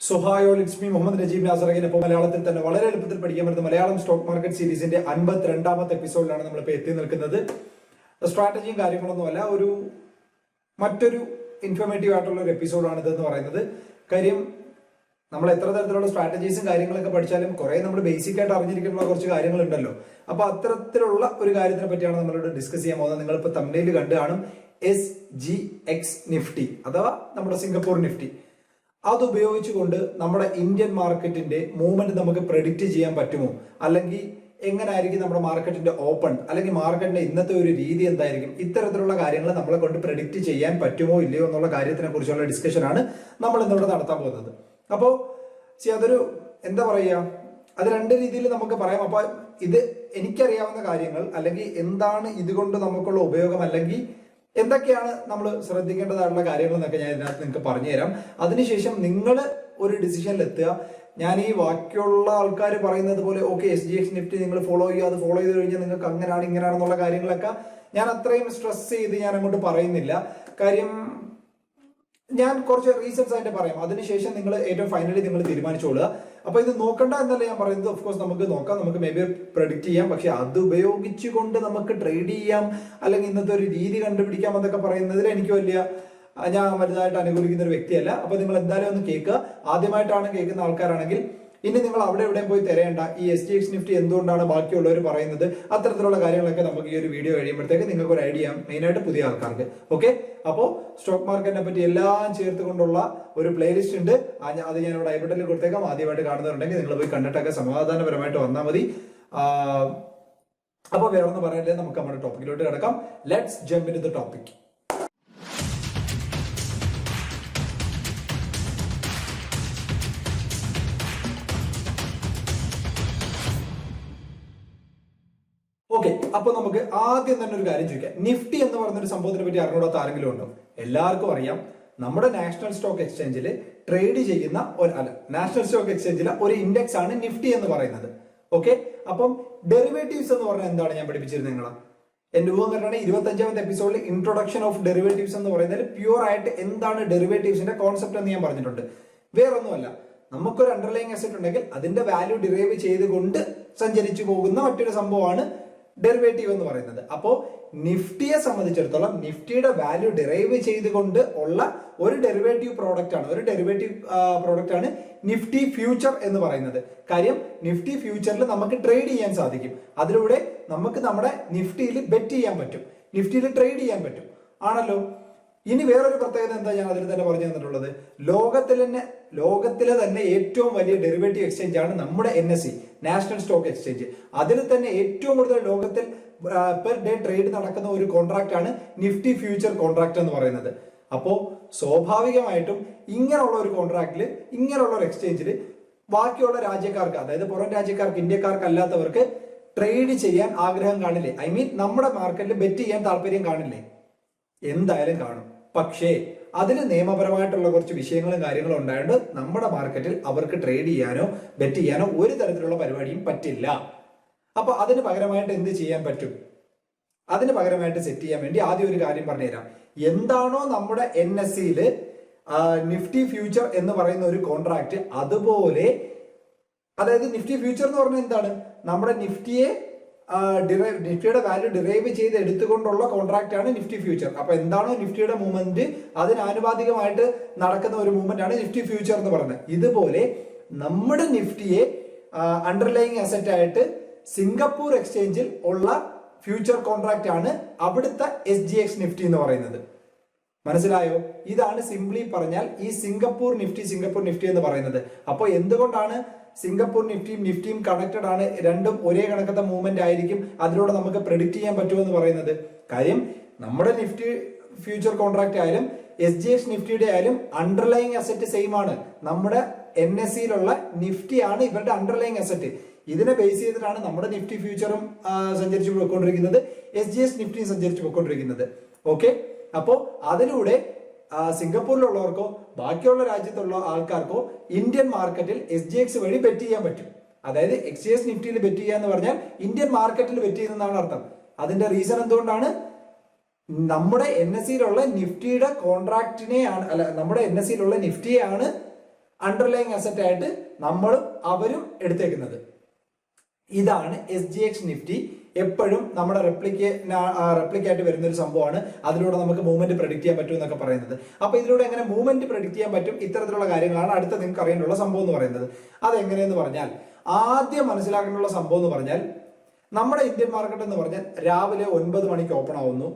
So let's me Muhammad Najeeb നാസറകിന് ഇപ്പോൾ മലയാളത്തിൽ തന്നെ വളരെ എളുപ്പത്തിൽ പഠിക്കാൻ പറ്റുന്ന മലയാളം സ്റ്റോക്ക് മാർക്കറ്റ് സീരീസിന്റെ അൻപത്തിരണ്ടാമത്തെ എപ്പിസോഡിലാണ് നമ്മളിപ്പോൾ എത്തി നിൽക്കുന്നത്. സ്ട്രാറ്റജിയും കാര്യങ്ങളൊന്നുമല്ല ഒരു മറ്റൊരു ഇൻഫോർമേറ്റീവ് ആയിട്ടുള്ള ഒരു എപ്പിസോഡാണ് ഇതെന്ന് പറയുന്നത്. കാര്യം നമ്മൾ എത്ര തരത്തിലുള്ള സ്ട്രാറ്റജീസും കാര്യങ്ങളൊക്കെ പഠിച്ചാലും കുറെ നമ്മൾ ബേസിക് ആയിട്ട് അറിഞ്ഞിരിക്കുന്ന കുറച്ച് കാര്യങ്ങളുണ്ടല്ലോ. അപ്പൊ അത്തരത്തിലുള്ള ഒരു കാര്യത്തിനെ പറ്റിയാണ് നമ്മളിവിടെ ഡിസ്കസ് ചെയ്യാൻ പോകുന്നത്. നിങ്ങളിപ്പോൾ തമിഴിൽ കണ്ടു കാണും എസ് ജി എക്സ് നിഫ്റ്റി അഥവാ നമ്മുടെ സിംഗപ്പൂർ നിഫ്റ്റി അത് ഉപയോഗിച്ചുകൊണ്ട് നമ്മുടെ ഇന്ത്യൻ മാർക്കറ്റിന്റെ മൂവ്മെന്റ് നമുക്ക് പ്രെഡിക്റ്റ് ചെയ്യാൻ പറ്റുമോ? അല്ലെങ്കിൽ എങ്ങനായിരിക്കും നമ്മുടെ മാർക്കറ്റിന്റെ ഓപ്പൺ അല്ലെങ്കിൽ മാർക്കറ്റിന്റെ ഇന്നത്തെ ഒരു രീതി എന്തായിരിക്കും? ഇത്തരത്തിലുള്ള കാര്യങ്ങൾ നമ്മളെ കൊണ്ട് പ്രെഡിക്റ്റ് ചെയ്യാൻ പറ്റുമോ ഇല്ലയോ എന്നുള്ള കാര്യത്തിനെ കുറിച്ചുള്ള ഡിസ്കഷനാണ് നമ്മൾ ഇന്നിവിടെ നടത്താൻ പോകുന്നത്. അപ്പോൾ സി അതൊരു എന്താ പറയുക അത് രണ്ട് രീതിയിൽ നമുക്ക് പറയാം. അപ്പൊ ഇത് എനിക്കറിയാവുന്ന കാര്യങ്ങൾ അല്ലെങ്കിൽ എന്താണ് ഇതുകൊണ്ട് നമുക്കുള്ള ഉപയോഗം അല്ലെങ്കിൽ എന്തൊക്കെയാണ് നമ്മൾ ശ്രദ്ധിക്കേണ്ടതായിട്ടുള്ള കാര്യങ്ങൾ എന്നൊക്കെ ഞാൻ ഇതിനകത്ത് നിങ്ങൾക്ക് പറഞ്ഞുതരാം. അതിനുശേഷം നിങ്ങൾ ഒരു ഡിസിഷനിൽ എത്തുക. ഞാൻ ഈ ബാക്കിയുള്ള ആൾക്കാർ പറയുന്നത് പോലെ okay S G X Nifty നിങ്ങൾ ഫോളോ ചെയ്യുക. അത് ഫോളോ ചെയ്ത് കഴിഞ്ഞാൽ നിങ്ങൾക്ക് അങ്ങനെയാണ് ഇങ്ങനെയാണെന്നുള്ള കാര്യങ്ങളൊക്കെ ഞാൻ അത്രയും സ്ട്രെസ് ചെയ്ത് ഞാൻ അങ്ങോട്ട് പറയുന്നില്ല. കാര്യം ഞാൻ കുറച്ച് റീസൺസ് ആയിട്ട് പറയാം. അതിനുശേഷം നിങ്ങൾ ഏറ്റവും ഫൈനലി നിങ്ങൾ തീരുമാനിച്ചോളുക. അപ്പൊ ഇത് നോക്കണ്ട എന്നല്ല ഞാൻ പറയുന്നത്. ഓഫ് കോഴ്സ് നമുക്ക് നോക്കാം. നമുക്ക് മേ ബി പ്രഡിക്റ്റ് ചെയ്യാം. പക്ഷെ അത് ഉപയോഗിച്ചുകൊണ്ട് നമുക്ക് ട്രേഡ് ചെയ്യാം. അല്ലെങ്കിൽ ഇന്നത്തെ ഒരു രീതി കണ്ടുപിടിക്കാം എന്നൊക്കെ പറയുന്നതിൽ എനിക്ക് വലിയ ഞാൻ വലുതായിട്ട് അനുകൂലിക്കുന്ന ഒരു വ്യക്തിയല്ല. അപ്പൊ നിങ്ങൾ എന്തായാലും ഒന്ന് കേൾക്കുക. ആദ്യമായിട്ടാണ് കേൾക്കുന്ന ആൾക്കാരാണെങ്കിൽ ഇനി നിങ്ങൾ അവിടെ എവിടെയും പോയി തിരയേണ്ട. ഈ എസ് ടി എക്സ് നിഫ്റ്റി എന്തുകൊണ്ടാണ് ബാക്കിയുള്ളവർ പറയുന്നത്? അത്തരത്തിലുള്ള കാര്യങ്ങളൊക്കെ നമുക്ക് ഈ ഒരു വീഡിയോ കഴിയുമ്പോഴത്തേക്ക് നിങ്ങൾക്ക് ഒരു ഐഡിയ മെയിനായിട്ട് പുതിയ ആൾക്കാർക്ക്. ഓക്കെ അപ്പോൾ സ്റ്റോക്ക് മാർക്കറ്റിനെ പറ്റി എല്ലാം ചേർത്ത് കൊണ്ടുള്ള ഒരു പ്ലേലിസ്റ്റ് ഉണ്ട്. അത് ഞാൻ ഇവിടെ ഐബട്ടിൽ കൊടുത്തേക്കാം. ആദ്യമായിട്ട് കാണുന്നവരുണ്ടെങ്കിൽ നിങ്ങൾ പോയി കണ്ടിട്ടൊക്കെ സമാധാനപരമായിട്ട് വന്നാൽ മതി. അപ്പോൾ വേറെ ഒന്നും പറയാനില്ല. നമുക്ക് നമ്മുടെ ടോപ്പിക്കിലോട്ട് കിടക്കാം. Let's jump in the topic അപ്പൊ നമുക്ക് ആദ്യം തന്നെ ഒരു കാര്യം ചോദിക്കാം. നിഫ്റ്റി എന്ന് പറഞ്ഞ ഒരു സംഭവത്തിനെ പറ്റി അറിഞ്ഞൂടാത്ത ആരെങ്കിലും ഉണ്ടോ? എല്ലാവർക്കും അറിയാം. നമ്മുടെ നാഷണൽ സ്റ്റോക്ക് എക്സ്ചേഞ്ചിൽ ട്രേഡ് ചെയ്യുന്ന ഒരു അല്ല നാഷണൽ സ്റ്റോക്ക് എക്സ്ചേഞ്ചിലെ ഒരു ഇൻഡെക്സ് ആണ് നിഫ്റ്റി എന്ന് പറയുന്നത്. ഓക്കെ? അപ്പം ഡെറിവേറ്റീവ്സ് എന്ന് പറഞ്ഞാൽ എന്താണ് ഞാൻ പഠിപ്പിച്ചിരുന്നത് നിങ്ങളെ? എന്റെ ഊഹം കണ്ടാണ് ഇരുപത്തഞ്ചാമത്തെ എപ്പിസോഡിൽ ഇൻട്രൊഡക്ഷൻ ഓഫ് ഡെറിവേറ്റീവ്സ് എന്ന് പറയുന്നതിൽ പ്യൂർ ആയിട്ട് എന്താണ് ഡെറിവേറ്റീവ്സിന്റെ കോൺസെപ്റ്റ് എന്ന് ഞാൻ പറഞ്ഞിട്ടുണ്ട്. വേറൊന്നുമല്ല നമുക്കൊരു അണ്ടർലൈങ് അസറ്റ് ഉണ്ടെങ്കിൽ അതിന്റെ വാല്യൂ ഡിറൈവ് ചെയ്തുകൊണ്ട് സഞ്ചരിച്ചു പോകുന്ന മറ്റൊരു സംഭവമാണ് ഡെറിവേറ്റീവ് എന്ന് പറയുന്നത്. അപ്പോ നിഫ്റ്റിയെ സംബന്ധിച്ചിടത്തോളം നിഫ്റ്റിയുടെ വാല്യൂ ഡിറൈവ് ചെയ്തുകൊണ്ട് ഉള്ള ഒരു ഡെറിവേറ്റീവ് പ്രോഡക്റ്റ് ആണ്. ഒരു ഡെറിവേറ്റീവ് പ്രോഡക്റ്റ് ആണ് നിഫ്റ്റി ഫ്യൂച്ചർ എന്ന് പറയുന്നത്. കാര്യം നിഫ്റ്റി ഫ്യൂച്ചറിൽ നമുക്ക് ട്രേഡ് ചെയ്യാൻ സാധിക്കും. അതിലൂടെ നമുക്ക് നമ്മുടെ നിഫ്റ്റിയിൽ ബെറ്റ് ചെയ്യാൻ പറ്റും. നിഫ്റ്റിയിൽ ട്രേഡ് ചെയ്യാൻ പറ്റും. ആണല്ലോ? ഇനി വേറൊരു പ്രത്യേകത എന്താ ഞാൻ അതിൽ തന്നെ പറഞ്ഞു തന്നിട്ടുള്ളത്? ലോകത്തിൽ തന്നെ ലോകത്തിലെ തന്നെ ഏറ്റവും വലിയ ഡെറിവേറ്റീവ് എക്സ്ചേഞ്ച് ആണ് നമ്മുടെ N S C national stock exchange അതിൽ തന്നെ ഏറ്റവും കൂടുതൽ ലോകത്തിൽ പെർ ഡേ ട്രേഡ് നടക്കുന്ന ഒരു കോൺട്രാക്ട് ആണ് നിഫ്റ്റി ഫ്യൂച്ചർ കോൺട്രാക്ട് എന്ന് പറയുന്നത്. അപ്പോ സ്വാഭാവികമായിട്ടും ഇങ്ങനെയുള്ള ഒരു കോൺട്രാക്റ്റിൽ ഇങ്ങനെയുള്ള ഒരു എക്സ്ചേഞ്ചിൽ ബാക്കിയുള്ള രാജ്യക്കാർക്ക് അതായത് പുറം രാജ്യക്കാർക്ക് ഇന്ത്യക്കാർക്ക് അല്ലാത്തവർക്ക് ട്രേഡ് ചെയ്യാൻ ആഗ്രഹം കാണില്ലേ? ഐ മീൻ നമ്മുടെ മാർക്കറ്റിൽ ബെറ്റ് ചെയ്യാൻ താല്പര്യം കാണില്ലേ? എന്തായാലും കാണും. പക്ഷേ അതിൽ നിയമപരമായിട്ടുള്ള കുറച്ച് വിഷയങ്ങളും കാര്യങ്ങളും ഉണ്ടായതുകൊണ്ട് നമ്മുടെ മാർക്കറ്റിൽ അവർക്ക് ട്രേഡ് ചെയ്യാനോ ബെറ്റ് ചെയ്യാനോ ഒരു തരത്തിലുള്ള പരിപാടിയും പറ്റില്ല. അപ്പൊ അതിന് പകരമായിട്ട് എന്ത് ചെയ്യാൻ പറ്റും? അതിന് പകരമായിട്ട് സെറ്റ് ചെയ്യാൻ വേണ്ടി ആദ്യം ഒരു കാര്യം പറഞ്ഞുതരാം. എന്താണോ നമ്മുടെ എൻ എസ് നിഫ്റ്റി ഫ്യൂച്ചർ എന്ന് പറയുന്ന ഒരു കോൺട്രാക്ട് അതുപോലെ അതായത് നിഫ്റ്റി ഫ്യൂച്ചർ എന്ന് പറഞ്ഞാൽ എന്താണ്? നമ്മുടെ നിഫ്റ്റിയെ ഡിറൈവ് നിഫ്റ്റിയുടെ വാല്യൂ ഡിറൈവ് ചെയ്ത് എടുത്തുകൊണ്ടുള്ള കോൺട്രാക്ട് ആണ് നിഫ്റ്റി ഫ്യൂച്ചർ അപ്പോൾ എന്താണോ നിഫ്റ്റിയുടെ മൂവ്മെന്റ് അതിന് ആനുപാതികമായിട്ട് നടക്കുന്ന ഒരു മൂവ്മെന്റ് ആണ് നിഫ്റ്റി ഫ്യൂച്ചർ എന്ന് പറയുന്നത്. ഇതുപോലെ നമ്മുടെ നിഫ്റ്റിയെ അണ്ടർലൈങ് അസറ്റ് ആയിട്ട് സിംഗപ്പൂർ എക്സ്ചേഞ്ചിൽ ഉള്ള ഫ്യൂച്ചർ കോൺട്രാക്റ്റ് ആണ് അവിടുത്തെ എസ് ജി എക്സ് നിഫ്റ്റി എന്ന് പറയുന്നത്. മനസ്സിലായോ? ഇതാണ് സിംപ്ലി പറഞ്ഞാൽ ഈ സിംഗപ്പൂർ നിഫ്റ്റി സിംഗപ്പൂർ നിഫ്റ്റി എന്ന് പറയുന്നത്. അപ്പോൾ എന്തുകൊണ്ടാണ് സിംഗപ്പൂർ നിഫ്റ്റിയും നിഫ്റ്റിയും കണക്റ്റഡ് ആണ്. രണ്ടും ഒരേ കണക്കത്തെ മൂവ്മെന്റ് ആയിരിക്കും. അതിലൂടെ നമുക്ക് പ്രെഡിക്റ്റ് ചെയ്യാൻ പറ്റുമെന്ന് പറയുന്നത്. കാര്യം നമ്മുടെ നിഫ്റ്റി ഫ്യൂച്ചർ കോൺട്രാക്ട് ആയാലും എസ് ജി എസ് നിഫ്റ്റിയുടെ ആയാലും അണ്ടർലൈങ് അസറ്റ് സെയിം ആണ്. നമ്മുടെ എൻ എസ് സിയിലുള്ള നിഫ്റ്റി ആണ് ഇവരുടെ അണ്ടർലൈങ് അസറ്റ് ഇതിനെ ബേസ് ചെയ്തിട്ടാണ് നമ്മുടെ നിഫ്റ്റി ഫ്യൂച്ചറും സഞ്ചരിച്ചു പോയിക്കൊണ്ടിരിക്കുന്നത്. എസ് ജി എസ് നിഫ്റ്റിയും സഞ്ചരിച്ചു പോയിക്കൊണ്ടിരിക്കുന്നത്. ഓക്കെ അപ്പോ അതിലൂടെ സിംഗപ്പൂരിലുള്ളവർക്കോ ബാക്കിയുള്ള രാജ്യത്തുള്ള ആൾക്കാർക്കോ ഇന്ത്യൻ മാർക്കറ്റിൽ എസ് ജി എക്സ് വഴി ബെറ്റ് ചെയ്യാൻ പറ്റും. അതായത് എക്സ് ജി എസ് നിഫ്റ്റിയിൽ ബെറ്റ് ചെയ്യുക എന്ന് പറഞ്ഞാൽ ഇന്ത്യൻ മാർക്കറ്റിൽ ബെറ്റ് ചെയ്യുന്നതാണ് അർത്ഥം. അതിന്റെ റീസൺ എന്തുകൊണ്ടാണ്? നമ്മുടെ എൻ എസ് സിയിലുള്ള നിഫ്റ്റിയുടെ കോൺട്രാക്റ്റിനെയാണ് അല്ല നമ്മുടെ എൻ എസ് സിയിലുള്ള നിഫ്റ്റിയെയാണ് അണ്ടർലൈങ് അസറ്റ് ആയിട്ട് നമ്മളും അവരും എടുത്തേക്കുന്നത്. ഇതാണ് എസ് ജി എക്സ് നിഫ്റ്റി. എപ്പോഴും നമ്മുടെ റെപ്ലിക്ക് റെപ്ലിക്കായിട്ട് വരുന്ന ഒരു സംഭവമാണ്. അതിലൂടെ നമുക്ക് മൂവ്മെന്റ് പ്രഡിക്ട് ചെയ്യാൻ പറ്റും എന്നൊക്കെ പറയുന്നത്. അപ്പൊ ഇതിലൂടെ എങ്ങനെ മൂവ്മെന്റ് പ്രഡിക്ട് ചെയ്യാൻ പറ്റും ഇത്തരത്തിലുള്ള കാര്യങ്ങളാണ് അടുത്ത നിങ്ങൾക്ക് അറിയാനുള്ള സംഭവം എന്ന് പറയുന്നത്. അതെങ്ങനെയെന്ന് പറഞ്ഞാൽ ആദ്യം മനസ്സിലാക്കാനുള്ള സംഭവം എന്ന് പറഞ്ഞാൽ നമ്മുടെ ഇന്ത്യൻ മാർക്കറ്റ് എന്ന് പറഞ്ഞാൽ രാവിലെ ഒൻപത് മണിക്ക് ഓപ്പൺ ആവുന്നു.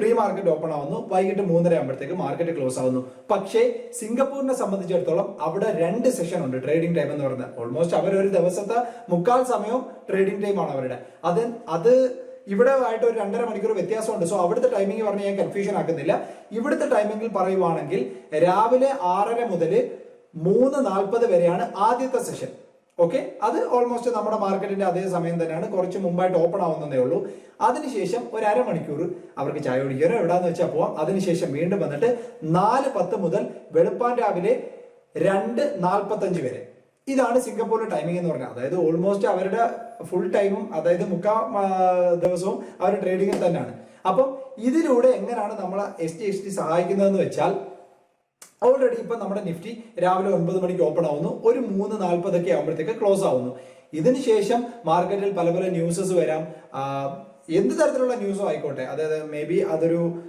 പ്രീ മാർക്കറ്റ് ഓപ്പൺ ആവുന്നു. വൈകിട്ട് മൂന്നര ആകുമ്പോഴത്തേക്ക് മാർക്കറ്റ് ക്ലോസ് ആവുന്നു. പക്ഷേ സിംഗപ്പൂരിനെ സംബന്ധിച്ചിടത്തോളം അവിടെ രണ്ട് സെഷൻ ഉണ്ട് ട്രേഡിംഗ് ടൈം എന്ന് പറയുന്നത് ഓൾമോസ്റ്റ് അവർ ഒരു ദിവസത്തെ മുക്കാൽ സമയവും ട്രേഡിംഗ് ടൈമാണ് അവരുടെ. അത് അത് ഇവിടെ ആയിട്ട് ഒരു രണ്ടര മണിക്കൂർ വ്യത്യാസമുണ്ട്. സോ അവിടുത്തെ ടൈമിംഗ് പറഞ്ഞ് ഞാൻ കൺഫ്യൂഷൻ ആക്കുന്നില്ല. ഇവിടുത്തെ ടൈമിംഗിൽ പറയുവാണെങ്കിൽ രാവിലെ ആറര മുതൽ മൂന്ന് നാൽപ്പത് വരെയാണ് ആദ്യത്തെ സെഷൻ ഓക്കെ അത് ഓൾമോസ്റ്റ് നമ്മുടെ മാർക്കറ്റിന്റെ അതേ സമയം തന്നെയാണ്. കുറച്ച് മുമ്പായിട്ട് ഓപ്പൺ ആവുന്നതേ ഉള്ളൂ. അതിനുശേഷം ഒരു അരമണിക്കൂർ അവർക്ക് ചായ കുടിക്കാനോ എവിടാന്ന് വെച്ചാൽ പോവാം. അതിനുശേഷം വീണ്ടും വന്നിട്ട് നാല് പത്ത് മുതൽ വെളുപ്പാൻ രാവിലെ രണ്ട് നാൽപ്പത്തഞ്ച് വരെ. ഇതാണ് സിംഗപ്പൂരിലെ ടൈമിംഗ് എന്ന് പറഞ്ഞാൽ. അതായത് ഓൾമോസ്റ്റ് അവരുടെ ഫുൾ ടൈമും അതായത് മുക്കാ ദിവസവും അവർ ട്രേഡിംഗിൽ തന്നെയാണ്. അപ്പം ഇതിലൂടെ എങ്ങനെയാണ് നമ്മളെ എസ് ടി എസ് ടി സഹായിക്കുന്നതെന്ന് വെച്ചാൽ ഓൾറെഡി ഇപ്പൊ നമ്മുടെ നിഫ്റ്റി രാവിലെ ഒൻപത് മണിക്ക് ഓപ്പൺ ആവുന്നു. ഒരു മൂന്ന് നാൽപ്പതൊക്കെ ആകുമ്പോഴത്തേക്ക് ക്ലോസ് ആവുന്നു. ഇതിനുശേഷം മാർക്കറ്റിൽ പല പല ന്യൂസസ് വരാം. എന്ത് തരത്തിലുള്ള ന്യൂസോ ആയിക്കോട്ടെ. അതായത് മേ ബി അതൊരു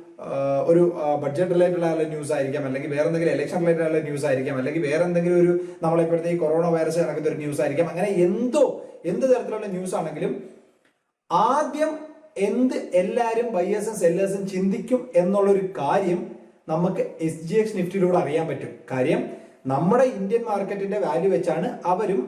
ഒരു ബഡ്ജറ്റ് റിലേറ്റഡ് ആയുള്ള ന്യൂസ് ആയിരിക്കാം. അല്ലെങ്കിൽ വേറെ എന്തെങ്കിലും ഇലക്ഷൻ റിലേറ്റഡ് ആയുള്ള ന്യൂസ് ആയിരിക്കാം. അല്ലെങ്കിൽ വേറെ എന്തെങ്കിലും ഒരു നമ്മളിപ്പോഴത്തെ ഈ കൊറോണ വൈറസ് ഇറങ്ങുന്ന ഒരു ന്യൂസ് ആയിരിക്കാം. അങ്ങനെ എന്തോ എന്ത് തരത്തിലുള്ള ന്യൂസ് ആണെങ്കിലും ആദ്യം എന്ത് എല്ലാവരും ബയേഴ്സും സെല്ലേഴ്സും ചിന്തിക്കും എന്നുള്ളൊരു കാര്യം നമുക്ക് എസ് ജി എക്സ് നിഫ്റ്റിയിലൂടെ അറിയാൻ പറ്റും. കാര്യം നമ്മുടെ ഇന്ത്യൻ മാർക്കറ്റിന്റെ വാല്യൂ വെച്ചാണ് അവരും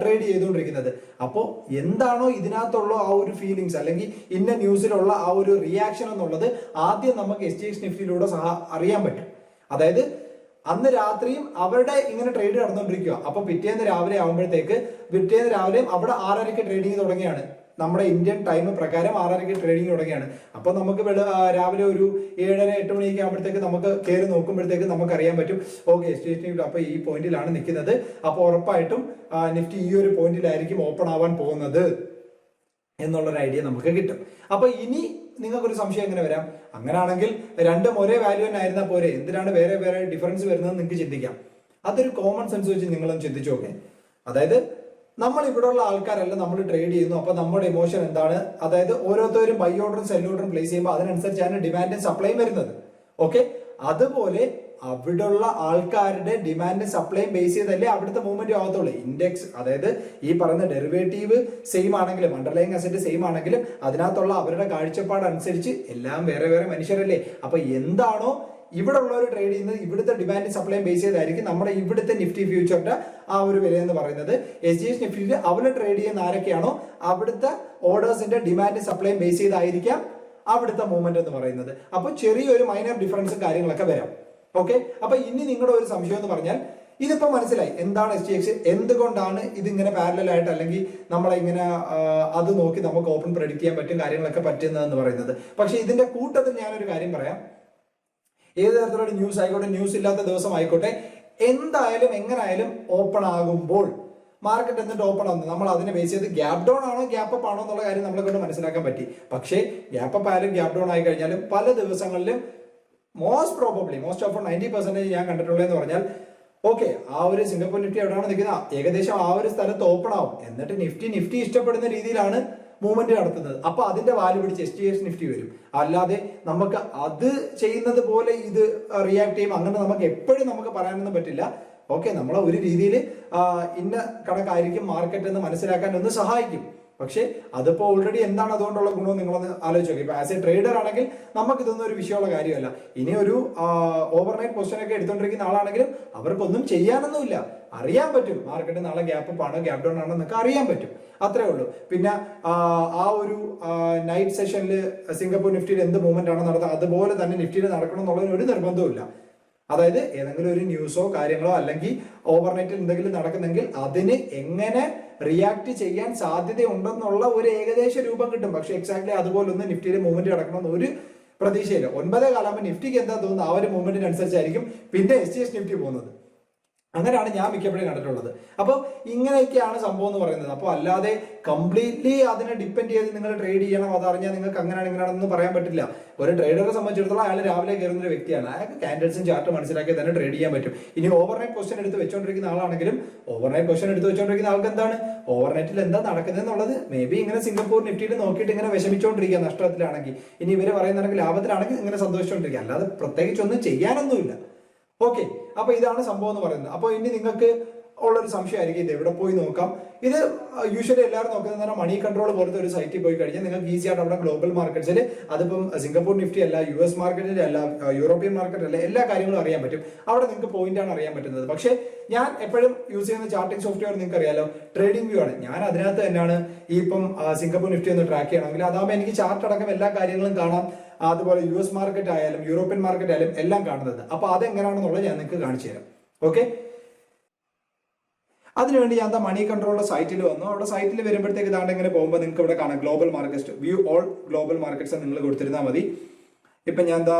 ട്രേഡ് ചെയ്തുകൊണ്ടിരിക്കുന്നത്. അപ്പോൾ എന്താണോ ഇതിനകത്തുള്ള ആ ഒരു ഫീലിങ്സ് അല്ലെങ്കിൽ ഇന്ന ന്യൂസിലുള്ള ആ ഒരു റിയാക്ഷൻ എന്നുള്ളത് ആദ്യം നമുക്ക് എസ് ജി എക്സ് നിഫ്റ്റിയിലൂടെ സഹ അറിയാൻ പറ്റും. അതായത് അന്ന് രാത്രിയും അവരുടെ ഇങ്ങനെ ട്രേഡ് നടന്നുകൊണ്ടിരിക്കുക അപ്പൊ പിറ്റേന്ന് രാവിലെ ആകുമ്പോഴത്തേക്ക് പിറ്റേന്ന് രാവിലെയും അവിടെ ആറരയ്ക്ക് ട്രേഡിങ് തുടങ്ങിയാണ്. നമ്മുടെ ഇന്ത്യൻ ടൈം പ്രകാരം ആറരയ്ക്ക് ട്രേഡിംഗ് തുടങ്ങിയാണ്. അപ്പോൾ നമുക്ക് രാവിലെ ഒരു ഏഴര എട്ട് മണിയൊക്കെ ആകുമ്പോഴത്തേക്ക് നമുക്ക് കയറി നോക്കുമ്പോഴത്തേക്ക് നമുക്ക് അറിയാൻ പറ്റും. ഓക്കെ സ്റ്റേറ്റ് അപ്പോൾ ഈ പോയിന്റിലാണ് നിൽക്കുന്നത്. അപ്പോൾ ഉറപ്പായിട്ടും നിഫ്റ്റി ഈ ഒരു പോയിന്റിലായിരിക്കും ഓപ്പൺ ആവാൻ പോകുന്നത് എന്നുള്ളൊരു ഐഡിയ നമുക്ക് കിട്ടും. അപ്പോൾ ഇനി നിങ്ങൾക്കൊരു സംശയം എങ്ങനെ വരാം? അങ്ങനെയാണെങ്കിൽ രണ്ടും ഒരേ വാല്യൂ തന്നെ ആയിരുന്നാൽ പോരെ. എന്തിനാണ് വേറെ വേറെ ഡിഫറൻസ് വരുന്നത് നിങ്ങൾക്ക് ചിന്തിക്കാം. അതൊരു കോമൺ സെൻസ് വെച്ച് നിങ്ങളും ചിന്തിച്ചു നോക്കേ. അതായത് നമ്മൾ ഇവിടെയുള്ള ആൾക്കാരല്ല നമ്മൾ ട്രേഡ് ചെയ്യുന്നു. അപ്പൊ നമ്മുടെ ഇമോഷൻ എന്താണ്? അതായത് ഓരോരുത്തരും ബൈ ഓർഡറും സെൽ ഓർഡറും പ്ലേസ് ചെയ്യുമ്പോൾ അതിനനുസരിച്ചാണ് ഡിമാൻഡും സപ്ലൈയും വരുന്നത്. ഓക്കെ അതുപോലെ അവിടെയുള്ള ആൾക്കാരുടെ ഡിമാൻഡും സപ്ലൈയും ബേസ് ചെയ്തല്ലേ അവിടുത്തെ മൂവ്മെന്റ് ആവത്തുള്ളൂ. ഇൻഡെക്സ് അതായത് ഈ പറയുന്ന ഡെറിവേറ്റീവ് സെയിം ആണെങ്കിലും അണ്ടർലൈങ് അസറ്റ് സെയിം ആണെങ്കിലും അതിനകത്തുള്ള അവരുടെ കാഴ്ചപ്പാട് അനുസരിച്ച് എല്ലാം വേറെ വേറെ മനുഷ്യരല്ലേ? അപ്പൊ എന്താണോ ഇവിടെ ഉള്ളവർ ട്രേഡ് ചെയ്യുന്നത് ഇവിടുത്തെ ഡിമാൻഡ് സപ്ലൈ ബേസ് ചെയ്തായിരിക്കും നമ്മുടെ ഇവിടുത്തെ നിഫ്റ്റി ഫ്യൂച്ചറിന്റെ ആ ഒരു വില എന്ന് പറയുന്നത്. എസ് ജി എസ് നിഫ്റ്റിയിൽ അവിടെ ട്രേഡ് ചെയ്യുന്ന ആരൊക്കെയാണോ അവിടുത്തെ ഓർഡേഴ്സിന്റെ ഡിമാൻഡ് സപ്ലൈ ബേസ് ചെയ്തായിരിക്കാം അവിടുത്തെ മൂവ്മെന്റ് എന്ന് പറയുന്നത്. അപ്പോൾ ചെറിയൊരു മൈനർ ഡിഫറൻസും കാര്യങ്ങളൊക്കെ വരാം. ഓക്കെ അപ്പൊ ഇനി നിങ്ങളുടെ ഒരു സംശയം എന്ന് പറഞ്ഞാൽ ഇതിപ്പോ മനസ്സിലായി എന്താണ് എസ് ടി എക്സ് എന്തുകൊണ്ടാണ് ഇതിങ്ങനെ പാരലൽ ആയിട്ട് അല്ലെങ്കിൽ നമ്മളെ ഇങ്ങനെ അത് നോക്കി നമുക്ക് ഓപ്പൺ പ്രെഡിക്റ്റ് ചെയ്യാൻ പറ്റും കാര്യങ്ങളൊക്കെ പറ്റുന്നതെന്ന് പറയുന്നത്. പക്ഷെ ഇതിന്റെ കൂട്ടത്തിൽ ഞാനൊരു കാര്യം പറയാം. ഏത് തരത്തിലുള്ള ന്യൂസ് ആയിക്കോട്ടെ ന്യൂസ് ഇല്ലാത്ത ദിവസം ആയിക്കോട്ടെ എന്തായാലും എങ്ങനായാലും ഓപ്പൺ ആകുമ്പോൾ മാർക്കറ്റ് എന്നിട്ട് ഓപ്പൺ ആകുന്നു. നമ്മൾ അതിനെ ബേസ് ചെയ്ത് ഗ്യാപ് ഡൗൺ ആണോ ഗ്യാപ്പ് അപ്പ് ആണോ എന്നുള്ള കാര്യം നമ്മളെ കൊണ്ട് മനസ്സിലാക്കാൻ പറ്റി. പക്ഷേ ഗ്യാപ്പ് അപ്പ് ആയാലും ഗ്യാപ് ഡൗൺ ആയി കഴിഞ്ഞാലും പല ദിവസങ്ങളിലും most probably most of ninety percentage ഞാൻ കണ്ടിട്ടുള്ളതെന്ന് പറഞ്ഞാൽ ഓക്കെ ആ ഒരു സിംഗപ്പൂർ നിഫ്റ്റി എവിടെയാണ് നിൽക്കുന്നത്? ഏകദേശം ആ ഒരു സ്ഥലത്ത് ഓപ്പൺ ആവും. എന്നിട്ട് നിഫ്റ്റി നിഫ്റ്റി ഇഷ്ടപ്പെടുന്ന രീതിയിലാണ് മൂവ്മെന്റ് നടത്തുന്നത്. അപ്പൊ അതിന്റെ വാൽ പിടിച്ച് എസ് ടി എസ് നിഫ്റ്റി വരും. അല്ലാതെ നമുക്ക് അത് ചെയ്യുന്നത് പോലെ ഇത് റിയാക്ട് ചെയ്യും. അങ്ങനെ നമുക്ക് എപ്പോഴും നമുക്ക് പറയാനൊന്നും പറ്റില്ല. ഓക്കെ നമ്മളെ ഒരു രീതിയിൽ ഇന്ന കണക്കായിരിക്കും മാർക്കറ്റ് എന്ന് മനസ്സിലാക്കാൻ ഒന്ന് സഹായിക്കും. പക്ഷേ അതിപ്പോ ഓൾറെഡി എന്താണ് അതുകൊണ്ടുള്ള ഗുണം നിങ്ങളൊന്ന് ആലോചിച്ച് നോക്കി. ആസ് എ ട്രേഡർ ആണെങ്കിൽ നമുക്ക് ഇതൊന്നും ഒരു വിഷയമുള്ള കാര്യമല്ല. ഇനി ഒരു ഓവർനൈറ്റ് പൊസിഷൻ ഒക്കെ എടുത്തോണ്ടിരിക്കുന്ന ആളാണെങ്കിലും അവർക്കൊന്നും ചെയ്യാനൊന്നുമില്ല. അറിയാൻ പറ്റും. മാർക്കറ്റ് നാളെ ഗ്യാപ്പ് ആണോ ഗ്യാപ്പ് ഡൗൺ ആണോ എന്നൊക്കെ അറിയാൻ പറ്റും. അത്രേ ഉള്ളൂ. പിന്നെ ആ, ഒരു നൈറ്റ് സെഷനിൽ സിംഗപ്പൂർ നിഫ്റ്റിയിൽ എന്ത് മൂവ്മെന്റ് ആണോ നടത്തുക അതുപോലെ തന്നെ നിഫ്റ്റിയിൽ നടക്കണം എന്നുള്ളതിന് ഒരു നിർബന്ധവും അതായത് ഏതെങ്കിലും ഒരു ന്യൂസോ കാര്യങ്ങളോ അല്ലെങ്കിൽ ഓവർനൈറ്റിൽ എന്തെങ്കിലും നടക്കുന്നെങ്കിൽ അതിന് എങ്ങനെ റിയാക്ട് ചെയ്യാൻ സാധ്യതയുണ്ടെന്നുള്ള ഒരു ഏകദേശ രൂപം കിട്ടും. പക്ഷെ എക്സാക്ട്ലി അതുപോലെ ഒന്ന് നിഫ്റ്റിയിൽ മൂവ്മെന്റ് നടക്കണമെന്ന് ഒരു പ്രതീക്ഷയില്ല. ഒൻപതേ കാലാകുമ്പോൾ നിഫ്റ്റിക്ക് എന്താ തോന്നുന്നത്? ആ ഒരു മൂവ്മെന്റിന് അനുസരിച്ചായിരിക്കും പിന്നെ എസ് ടി എസ് നിഫ്റ്റി പോകുന്നത്. അങ്ങനെയാണ് ഞാൻ മിക്കപ്പോഴും കണ്ടിട്ടുള്ളത്. അപ്പോൾ ഇങ്ങനെയൊക്കെയാണ് സംഭവം എന്ന് പറയുന്നത്. അപ്പോൾ അല്ലാതെ കംപ്ലീറ്റ്ലി അതിനെ ഡിപ്പെൻഡ് ചെയ്ത് നിങ്ങൾ ട്രേഡ് ചെയ്യണം അതറിഞ്ഞാൽ നിങ്ങൾക്ക് അങ്ങനെയാണ് ഇങ്ങനെയാണെന്ന് പറയാൻ പറ്റില്ല. ഒരു ട്രേഡറെ സംബന്ധിച്ചിടത്തോളം അയാൾ രാവിലെ കയറുന്ന ഒരു വ്യക്തിയാണ്. അയാൾക്ക് കാൻഡൽസും ചാർട്ട് മനസ്സിലാക്കി തന്നെ ട്രേഡ് ചെയ്യാൻ പറ്റും. ഇനി ഓവർനൈറ്റ് ക്വസ്റ്റൻ എടുത്ത് വെച്ചുകൊണ്ടിരിക്കുന്ന ആളാണെങ്കിലും ഓവർനൈറ്റ് ക്വസ്റ്റൻ എടുത്ത് വെച്ചുകൊണ്ടിരിക്കുന്ന ആൾക്ക് എന്താണ്? ഓവർനൈറ്റിൽ എന്താ നടക്കുന്നത് എന്നുള്ളത് മേ ബി ഇങ്ങനെ സിംഗപ്പൂർ നിഫ്റ്റിയിൽ നോക്കിയിട്ട് ഇങ്ങനെ വിഷമിച്ചുകൊണ്ടിരിക്കുക നഷ്ടത്തിലാണെങ്കിൽ. ഇനി ഇവർ പറയുന്നതാണെങ്കിൽ ലാഭത്തിലാണെങ്കിൽ ഇങ്ങനെ സന്തോഷിച്ചുകൊണ്ടിരിക്കുക അല്ലാതെ പ്രത്യേകിച്ച് ഒന്നും ചെയ്യാനൊന്നുമില്ല. ഓക്കെ അപ്പൊ ഇതാണ് സംഭവം എന്ന് പറയുന്നത്. അപ്പൊ ഇനി നിങ്ങൾക്ക് ഉള്ളൊരു സംശയമായിരിക്കും ഇത് എവിടെ പോയി നോക്കാം. ഇത് യൂഷ്വലി എല്ലാവരും നോക്കുന്നത് പറഞ്ഞാൽ മണി കൺട്രോൾ പോലത്തെ ഒരു സൈറ്റിൽ പോയി കഴിഞ്ഞാൽ നിങ്ങൾക്ക് ഈസി ആയിട്ട് അവിടെ ഗ്ലോബൽ മാർക്കറ്റ്സിൽ അതിപ്പം സിംഗപ്പൂർ നിഫ്റ്റി അല്ല യു എസ് മാർക്കറ്റിൽ അല്ല യൂറോപ്യൻ മാർക്കറ്റ് അല്ല എല്ലാ കാര്യങ്ങളും അറിയാൻ പറ്റും. അവിടെ നിങ്ങൾക്ക് പോയിന്റ് ആണ് അറിയാൻ പറ്റുന്നത്. പക്ഷേ ഞാൻ എപ്പോഴും യൂസ് ചെയ്യുന്ന ചാർട്ടിംഗ് സോഫ്റ്റ്വെയർ നിങ്ങൾക്ക് അറിയാലോ? ട്രേഡിംഗ് വ്യൂ ആണ്. ഞാൻ അതിനകത്ത് തന്നെയാണ് ഈ ഇപ്പം സിംഗപ്പൂർ നിഫ്റ്റി ഒന്ന് ട്രാക്ക് ചെയ്യണമെങ്കിൽ അതാകുമ്പോൾ എനിക്ക് ചാർട്ട് അടക്കം എല്ലാ കാര്യങ്ങളും കാണാം. അതുപോലെ യു എസ് മാർക്കറ്റ് ആയാലും യൂറോപ്യൻ മാർക്കറ്റ് ആയാലും എല്ലാം കാണുന്നത്. അപ്പൊ അതെങ്ങനെയാണെന്നുള്ളത് ഞാൻ നിങ്ങൾക്ക് കാണിച്ചു തരാം. ഓക്കെ അതിനുവേണ്ടി ഞാൻ എന്താ മണി കൺട്രോളിന്റെ സൈറ്റിൽ വന്നു. അവിടെ സൈറ്റിൽ വരുമ്പോഴത്തേക്ക് ഇതാണ്ട് ഇങ്ങനെ പോകുമ്പോൾ നിങ്ങൾക്ക് ഇവിടെ കാണാം global market view all global markets നിങ്ങൾ കൊടുത്തിരുന്നാൽ മതി. ഇപ്പൊ ഞാൻ എന്താ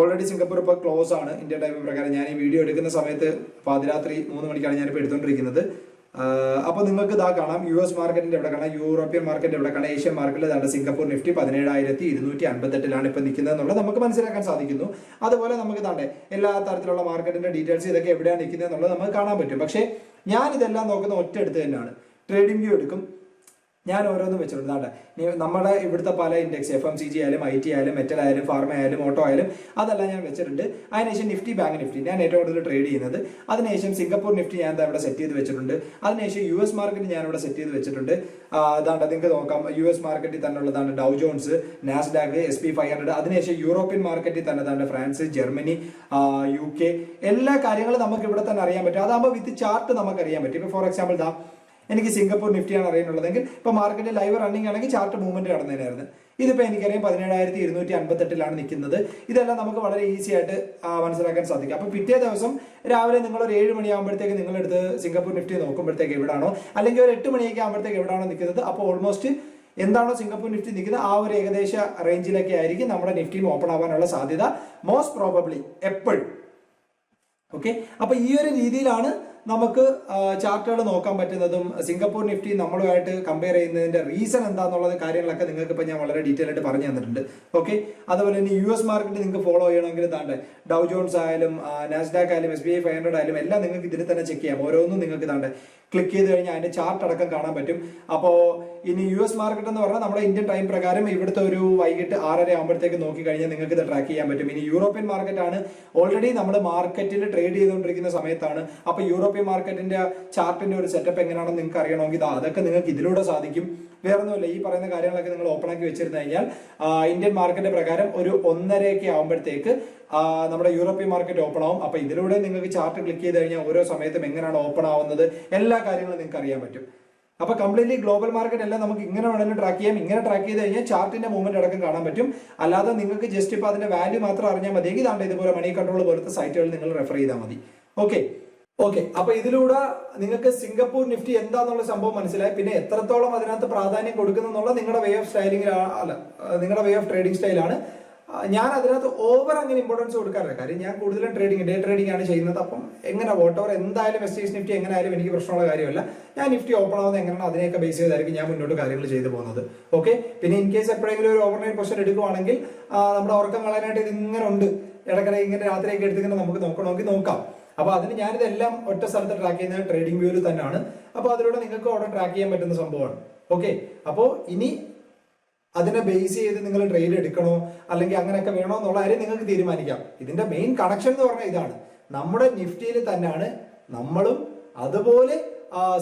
ഓൾറെഡി സിംഗപ്പൂർ ഇപ്പോൾ ക്ലോസ് ആണ്. ഇന്ത്യ ടൈം പ്രകാരം ഞാൻ ഈ വീഡിയോ എടുക്കുന്ന സമയത്ത് പാതിരാത്രി മൂന്ന് മണിക്കാണ് ഞാനിപ്പോൾ എടുത്തുകൊണ്ടിരിക്കുന്നത് അപ്പോൾ നിങ്ങൾക്ക് ഇതാ കാണാം യു എസ് മാർക്കറ്റിന്റെ എവിടെ കാണാം യൂറോപ്യൻ മാർക്കറ്റ് എവിടെ കാണാം ഏഷ്യൻ മാർക്കറ്റിൽ അതാണ് സിംഗപ്പൂർ നിഫ്റ്റി പതിനേഴായിരത്തി ഇരുന്നൂറ്റി അൻപത്തെട്ടിലാണ് ഇപ്പോൾ നിൽക്കുന്നത് എന്നുള്ളത് നമുക്ക് മനസ്സിലാക്കാൻ സാധിക്കുന്നു. അതുപോലെ നമുക്ക് ഇതാണ്ട് എല്ലാ തരത്തിലുള്ള മാർക്കറ്റിന്റെ ഡീറ്റെയിൽസ് ഇതൊക്കെ എവിടെയാണ് നിൽക്കുന്നത് എന്നുള്ളത് നമുക്ക് കാണാൻ പറ്റും. പക്ഷേ ഞാൻ ഇതെല്ലാം നോക്കുന്ന ഒറ്റ എടുത്ത് തന്നെയാണ്. ട്രേഡിംഗ് വ്യൂ എടുക്കും. ഞാൻ ഓരോന്നും വെച്ചിട്ടുണ്ട്. നമ്മുടെ ഇവിടുത്തെ പല index F M C G ആയാലും ഐ ടി ആയാലും മെറ്റൽ ആയാലും ഫാർമ ആയാലും ഓട്ടോ ആയാലും അതെല്ലാം ഞാൻ വെച്ചിട്ടുണ്ട്. അതിനുശേഷം നിഫ്റ്റി ബാങ്ക് നിഫ്റ്റി ഞാൻ ഏറ്റവും കൂടുതൽ ട്രേഡ് ചെയ്യുന്നത്. അതിനുശേഷം സിംഗപ്പൂർ നിഫ്റ്റി ഞാൻ ഇവിടെ സെറ്റ് ചെയ്ത് വെച്ചിട്ടുണ്ട്. അതിനുശേഷം യു എസ് മാർക്കറ്റ് ഞാൻ ഇവിടെ സെറ്റ് ചെയ്ത് വെച്ചിട്ടുണ്ട്. അതാണ് അതാണ്ട് നിങ്ങൾക്ക് നോക്കാം. യു എസ് മാർക്കറ്റിൽ തന്നെ ഉള്ളതാണ് Dow Jones Nasdaq S P five hundred അതിനുശേഷം യൂറോപ്യൻ മാർക്കറ്റിൽ തന്നെ തന്നെ ഫ്രാൻസ് ജർമ്മനി യു കെ എല്ലാ കാര്യങ്ങളും നമുക്ക് ഇവിടെ തന്നെ അറിയാൻ പറ്റും. അതാകുമ്പോൾ വിത്ത് ചാർട്ട് നമുക്ക് അറിയാൻ പറ്റും. ഇപ്പോൾ ഫോർ എക്സാമ്പിൾ ദാ എനിക്ക് സിംഗപ്പൂർ നിഫ്റ്റിയാണ് അറിയാനുള്ളതെങ്കിൽ ഇപ്പൊ മാർക്കറ്റ് ലൈവ് റണ്ണിംഗ് ആണെങ്കിൽ ചാർട്ട് മൂവ്മെന്റ് നടന്നതിനായിരുന്നു ഇതിപ്പോ എനിക്കറിയാം പതിനേഴായിരത്തി ഇരുന്നൂറ്റി അൻപത്തെട്ടിലാണ് നിൽക്കുന്നത്. ഇതെല്ലാം നമുക്ക് വളരെ ഈസി ആയിട്ട് മനസ്സിലാക്കാൻ സാധിക്കും. അപ്പോൾ പിറ്റേ ദിവസം രാവിലെ നിങ്ങൾ ഒരു ഏഴ് മണിയാകുമ്പോഴത്തേക്ക് നിങ്ങളെടുത്ത് സിംഗപ്പൂർ നിഫ്റ്റി നോക്കുമ്പോഴത്തേക്ക് എവിടാണോ അല്ലെങ്കിൽ ഒരു എട്ട് മണിയൊക്കെ ആകുമ്പോഴത്തേക്ക് എവിടാണോ നിൽക്കുന്നത് അപ്പോൾ ഓൾമോസ്റ്റ് എന്താണോ സിംഗപ്പൂർ നിഫ്റ്റി നിൽക്കുന്നത് ആ ഒരു ഏകദേശ റേഞ്ചിലൊക്കെ ആയിരിക്കും നമ്മുടെ നിഫ്റ്റിയും ഓപ്പൺ ആവാനുള്ള സാധ്യത. മോസ്റ്റ് പ്രോബബ്ലി എപ്പോഴും. ഓക്കെ അപ്പൊ ഈ ഒരു രീതിയിലാണ് നമുക്ക് ചാർട്ടുകൾ നോക്കാൻ പറ്റുന്നതും സിംഗപ്പൂർ നിഫ്റ്റി നമ്മളുമായിട്ട് കമ്പയർ ചെയ്യുന്നതിന്റെ റീസൺ എന്താണെന്നുള്ളത് കാര്യങ്ങളൊക്കെ നിങ്ങൾക്ക് ഇപ്പൊ ഞാൻ വളരെ ഡീറ്റെയിൽ ആയിട്ട് പറഞ്ഞു തന്നിട്ടുണ്ട്. ഓക്കെ അതുപോലെ തന്നെ യു എസ് മാർക്കറ്റ് നിങ്ങൾക്ക് ഫോളോ ചെയ്യണമെങ്കിൽ താണ്ട് ഡൗ ജോൺസ് ആയാലും നാസ്ഡാക്ക് ആയാലും S B I five hundred ആയാലും എല്ലാം നിങ്ങൾക്ക് ഇതിൽ തന്നെ ചെക്ക് ചെയ്യാം. ഓരോന്നും നിങ്ങൾക്ക് താണ്ട് ക്ലിക്ക് ചെയ്ത് കഴിഞ്ഞാൽ അതിന്റെ ചാർട്ട് അടക്കം കാണാൻ പറ്റും. അപ്പോൾ ഇനി യു എസ് മാർക്കറ്റ് എന്ന് പറഞ്ഞാൽ നമ്മുടെ ഇന്ത്യൻ ടൈം പ്രകാരം ഇവിടുത്തെ ഒരു വൈകിട്ട് ആറര ആകുമ്പോഴത്തേക്ക് നോക്കി കഴിഞ്ഞാൽ നിങ്ങൾക്ക് ഇത് ട്രാക്ക് ചെയ്യാൻ പറ്റും. ഇനി യൂറോപ്യൻ മാർക്കറ്റ് ആണ്. ഓൾറെഡി നമ്മൾ മാർക്കറ്റിൽ ട്രേഡ് ചെയ്തുകൊണ്ടിരിക്കുന്ന സമയത്താണ്. അപ്പോൾ യൂറോപ്യൻ മാർക്കറ്റിന്റെ ചാർട്ടിന്റെ ഒരു സെറ്റപ്പ് എങ്ങനെയാണെന്ന് നിങ്ങൾക്ക് അറിയണമെങ്കിൽ അതൊക്കെ നിങ്ങൾക്ക് ഇതിലൂടെ സാധിക്കും. വേറെ ഒന്നുമില്ല ഈ പറയുന്ന കാര്യങ്ങളൊക്കെ നിങ്ങൾ ഓപ്പൺ ആക്കി വെച്ചിരുന്നു കഴിഞ്ഞാൽ ഇന്ത്യൻ മാർക്കറ്റ് പ്രകാരം ഒരു ഒന്നരയൊക്കെ ആകുമ്പോഴത്തേക്ക് നമ്മുടെ യൂറോപ്യൻ മാർക്കറ്റ് ഓപ്പൺ ആവും. അപ്പൊ ഇതിലൂടെ നിങ്ങൾക്ക് ചാർട്ട് ക്ലിക്ക് ചെയ്ത് കഴിഞ്ഞാൽ ഓരോ സമയത്തും എങ്ങനെയാണ് ഓപ്പൺ ആവുന്നത് എല്ലാ കാര്യങ്ങളും നിങ്ങൾക്ക് അറിയാൻ പറ്റും. അപ്പൊ കംപ്ലീറ്റ്ലി ഗ്ലോബൽ മാർക്കറ്റ് എല്ലാം നമുക്ക് ഇങ്ങനെ വേണമെങ്കിലും ട്രാക്ക് ചെയ്യാം. ഇങ്ങനെ ട്രാക്ക് ചെയ്ത് കഴിഞ്ഞാൽ ചാർട്ടിന്റെ മൂവ്മെന്റ് അടക്കം കാണാൻ പറ്റും. അല്ലാതെ നിങ്ങൾക്ക് ജസ്റ്റ് ഇപ്പൊ അതിന്റെ വാല്യൂ മാത്രം അറിഞ്ഞാൽ മതിയെങ്കിൽ ഇതാണ്ട് ഇതുപോലെ മണി കൺട്രോൾ പോലത്തെ സൈറ്റുകൾ നിങ്ങൾ റെഫർ ചെയ്താൽ മതി. ഓക്കെ ഓക്കെ അപ്പൊ ഇതിലൂടെ നിങ്ങൾക്ക് സിംഗപ്പൂർ നിഫ്റ്റി എന്താന്നുള്ള സംഭവം മനസ്സിലായി. പിന്നെ എത്രത്തോളം അതിനകത്ത് പ്രാധാന്യം കൊടുക്കുന്നു എന്നുള്ള നിങ്ങളുടെ വേ ഓഫ് സ്റ്റൈലിംഗ് അല്ല നിങ്ങളുടെ വേ ഓഫ് ട്രേഡിംഗ് സ്റ്റൈലാണ് ഞാൻ അതിനകത്ത് ഓവർ അങ്ങനെ ഇമ്പോർട്ടൻസ് കൊടുക്കാറില്ല. കാര്യം ഞാൻ കൂടുതലും ട്രേഡിംഗ് ഡേ ട്രേഡിംഗ് ആണ് ചെയ്യുന്നത്. അപ്പം എങ്ങനെ വോട്ട് ഓവർ എന്തായാലും എസ് നിഫ്റ്റി എങ്ങനെയായാലും എനിക്ക് പ്രശ്നമുള്ള കാര്യമല്ല. ഞാൻ നിഫ്റ്റി ഓപ്പൺ ആവുന്നത് എങ്ങനെയാണ് അതിനെയൊക്കെ ബേസ് ചെയ്തായിരിക്കും ഞാൻ മുന്നോട്ട് കാര്യങ്ങൾ ചെയ്തു പോകുന്നത്. ഓക്കെ പിന്നെ ഇൻ കേസ് എപ്പോഴെങ്കിലും ഒരു ഓവർനൈറ്റ് ക്വസ്റ്റൻ എടുക്കുവാണെങ്കിൽ നമ്മുടെ ഉറക്കം കളയാനായിട്ട് ഇത് ഇങ്ങനെ ഉണ്ട്. ഇടക്കിടെ ഇങ്ങനെ രാത്രിയൊക്കെ എടുത്തിങ്ങനെ നമുക്ക് നോക്കണമെങ്കിൽ നോക്കാം. അപ്പൊ അതിന് ഞാനിതെല്ലാം ഒറ്റ സ്ഥലത്ത് ട്രാക്ക് ചെയ്യുന്നത് ട്രേഡിംഗ് വ്യൂവിൽ തന്നെയാണ്. അപ്പോൾ അതിലൂടെ നിങ്ങൾക്ക് അവിടെ ട്രാക്ക് ചെയ്യാൻ പറ്റുന്ന സംഭവമാണ്. ഓക്കെ അപ്പോൾ ഇനി അതിനെ ബേസ് ചെയ്ത് നിങ്ങൾ ട്രേഡ് എടുക്കണോ? അല്ലെങ്കിൽ അങ്ങനെയൊക്കെ വേണോ എന്നുള്ള കാര്യം നിങ്ങൾക്ക് തീരുമാനിക്കാം. ഇതിന്റെ മെയിൻ കണക്ഷൻ എന്ന് പറഞ്ഞാൽ ഇതാണ്. നമ്മുടെ നിഫ്റ്റിയിൽ തന്നെയാണ് നമ്മളും അതുപോലെ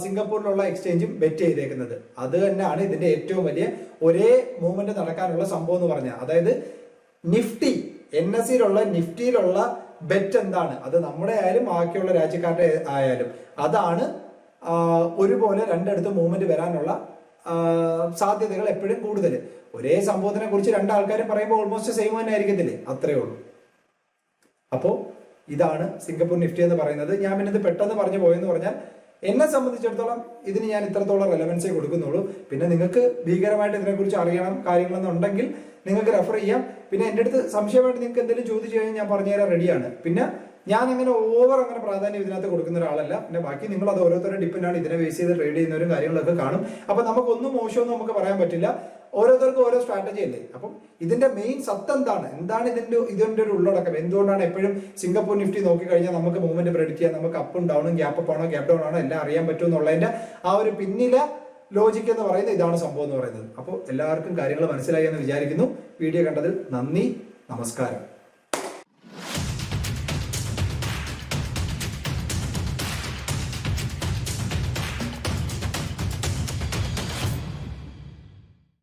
സിംഗപ്പൂരിലുള്ള എക്സ്ചേഞ്ചും ബെറ്റ് ചെയ്തേക്കുന്നത്. അത് തന്നെയാണ് ഇതിന്റെ ഏറ്റവും വലിയ ഒരേ മൂവ്മെന്റ് നടക്കാനുള്ള സംഭവം എന്ന് പറഞ്ഞാൽ. അതായത് നിഫ്റ്റി എൻ എസ് സിയിലുള്ള നിഫ്റ്റിയിലുള്ള ബെറ്റ് എന്താണ്? അത് നമ്മുടെ ആയാലും ബാക്കിയുള്ള രാജ്യക്കാരുടെ ആയാലും. അതാണ് ഒരുപോലെ രണ്ടിടത്ത് മൂവ്മെന്റ് വരാനുള്ള സാധ്യതകൾ എപ്പോഴും കൂടുതൽ ഒരേ സംഭവത്തിനെ കുറിച്ച് രണ്ടാൾക്കാരും പറയുമ്പോൾ ഓൾമോസ്റ്റ് സെയിം തന്നെ ആയിരിക്കത്തില്ലേ? അത്രേ ഉള്ളൂ. അപ്പോ ഇതാണ് സിംഗപ്പൂർ നിഫ്റ്റി എന്ന് പറയുന്നത്. ഞാൻ പിന്നെ ഇത് പെട്ടെന്ന് പറഞ്ഞു പോയെന്ന് പറഞ്ഞാൽ എന്നെ സംബന്ധിച്ചിടത്തോളം ഇതിന് ഞാൻ ഇത്രത്തോളം റെലവൻസേ കൊടുക്കുന്നുള്ളൂ. പിന്നെ നിങ്ങൾക്ക് ഭീകരമായിട്ട് ഇതിനെക്കുറിച്ച് അറിയണം കാര്യങ്ങളെന്നുണ്ടെങ്കിൽ നിങ്ങൾക്ക് റെഫർ ചെയ്യാം. പിന്നെ എന്റെ അടുത്ത് സംശയമായിട്ട് നിങ്ങൾക്ക് എന്തെങ്കിലും ചോദിച്ചു കഴിഞ്ഞാൽ ഞാൻ പറഞ്ഞുതരാൻ റെഡിയാണ് പിന്നെ ഞാൻ അങ്ങനെ ഓവർ അങ്ങനെ പ്രാധാന്യം ഇതിനകത്ത് കൊടുക്കുന്ന ഒരാളല്ല. പിന്നെ ബാക്കി നിങ്ങൾ അത് ഓരോരുത്തരും ഡിപ്പെൻഡ് ആണ്. ഇതിനെ ബേസ് ചെയ്ത് ട്രേഡ് ചെയ്യുന്നവരും കാര്യങ്ങളൊക്കെ കാണും. അപ്പൊ നമുക്കൊന്നും മോശമൊന്നും നമുക്ക് പറയാൻ പറ്റില്ല. ഓരോരുത്തർക്കും ഓരോ സ്ട്രാറ്റജി അല്ലേ? അപ്പം ഇതിന്റെ മെയിൻ സത്ത് എന്താണ്? എന്താണ് ഇതിന്റെ ഇതിന്റെ ഒരു ഉള്ളടക്കം? എന്തുകൊണ്ടാണ് എപ്പോഴും സിംഗപ്പൂർ നിഫ്റ്റി നോക്കി കഴിഞ്ഞാൽ നമുക്ക് മൂവ്മെന്റ് പ്രെഡിക്റ്റ് ചെയ്യാം. നമുക്ക് അപ്പും ഡൗണും ഗ്യാപ്പ് അപ്പ് ആണോ ഗ്യാപ്പ് ഡൗൺ ആണോ എല്ലാം അറിയാൻ പറ്റും എന്നുള്ളതിന്റെ ആ ഒരു പിന്നിലെ ലോജിക് എന്ന് പറയുന്നത് ഇതാണ് സംഭവം എന്ന് പറയുന്നത്. അപ്പോൾ എല്ലാവർക്കും കാര്യങ്ങൾ മനസ്സിലായി എന്ന് വിചാരിക്കുന്നു. വീഡിയോ കണ്ടതിൽ നന്ദി നമസ്കാരം.